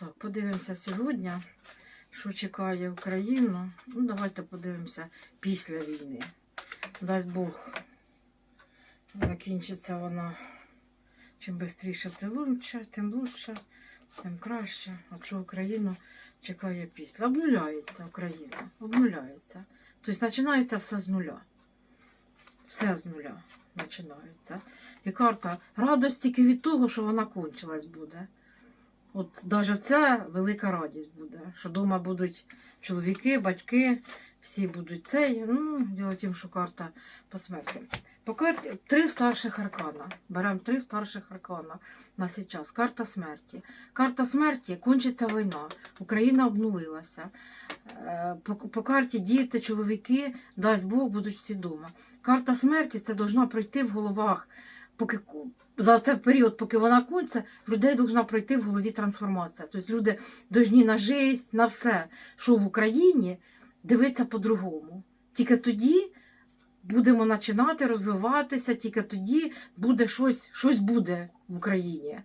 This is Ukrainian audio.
Так, подивимося сьогодні, що чекає Україну. Ну, давайте подивимося після війни. Дасть Бог, закінчиться вона чим швидше, тим лучше, тим лучше, тим краще. А що Україну чекає після? Обнуляється Україна, обнуляється. Тобто починається все з нуля. Все з нуля починається. І карта радость тільки від того, що вона кончилась буде. От навіть це велика радість буде, що вдома будуть чоловіки, батьки, всі будуть цей. Ну, діло тім, що карта по смерті. По карті три старших аркана. Беремо три старших аркана на сейчас. Карта смерті. Карта смерті кончиться війна. Україна обнулилася. Е, По, по карті діти, чоловіки, дасть Бог, будуть всі вдома. Карта смерті це должна пройти в головах, поки за цей період, поки вона кончиться, в людей повинна пройти в голові трансформація. Тобто люди повинні на жесть, на все, що в Україні дивитися по-другому. Тільки тоді будемо починати розвиватися, тільки тоді буде щось, щось буде в Україні.